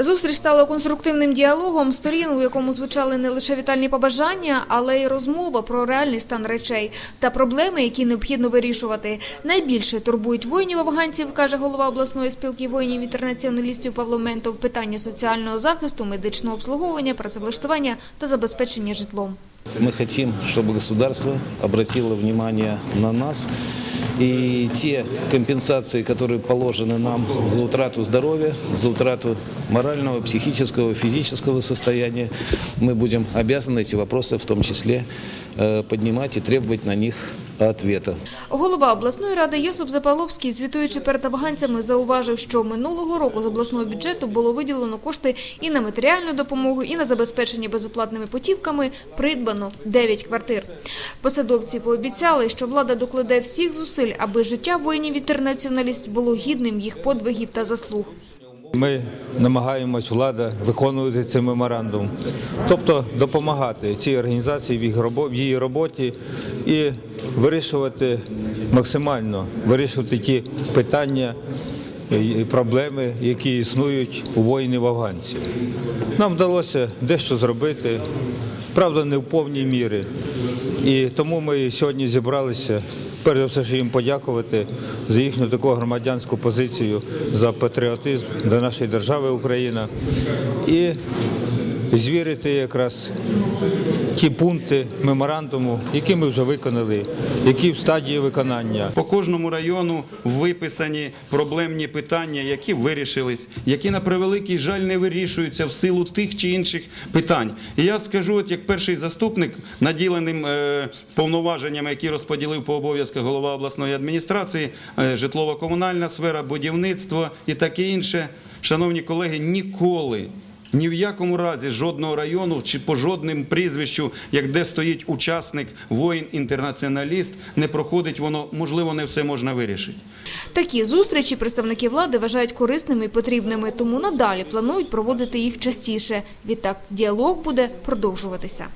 Зустріч стала конструктивним діалогом сторін, у якому звучали не лише вітальні побажання, але й розмова про реальний стан речей та проблеми, які необхідно вирішувати. Найбільше турбують воїнів афганців, каже голова обласної спілки воїнів-інтернаціоналістів Павло Ментов, питання соціального захисту, медичного обслуговування, працевлаштування та забезпечення житлом. Мы хотим, чтобы государство обратило внимание на нас и те компенсации, которые положены нам за утрату здоровья, за утрату морального, психического, физического состояния, мы будем обязаны эти вопросы в том числе э, поднимать и требовать на них ответа. Голова обласної ради Йосип Запаловський, звітуючи перед афганцями, зауважив, що минулого року з обласного бюджету було виділено кошти і на матеріальну допомогу, і на забезпечення безоплатними путівками придбано 9 квартир. Посадовці пообіцяли, що влада докладе всіх зусиль, аби життя воїнів-інтернаціоналістів було гідним їх подвигів та заслуг. Ми намагаємось влада виконувати цей меморандум, тобто допомагати цій організації в її роботі і вирішувати максимально вирішувати ті питання і проблеми, які існують у воїнів афганців. Нам вдалося дещо зробити, правда, не в повній мірі. І тому ми сьогодні зібралися. Перш за все, що їм подякувати за їхню таку громадянську позицію, за патріотизм до нашої держави Україна і звірити якраз ті пункти меморандуму, які ми вже виконали, які в стадії виконання. По кожному району виписані проблемні питання, які вирішились, які на превеликий жаль не вирішуються в силу тих чи інших питань. І я скажу, от як перший заступник, наділеним е, повноваженнями, які розподілив по обов'язках голова обласної адміністрації, е, житлово-комунальна сфера, будівництво і таке інше. Шановні колеги, ніколи. Ні в якому разі жодного району чи по жодним прізвищу, як де стоїть учасник, воїн-інтернаціоналіст, не проходить воно, можливо, не все можна вирішити. Такі зустрічі представники влади вважають корисними і потрібними, тому надалі планують проводити їх частіше. Відтак діалог буде продовжуватися.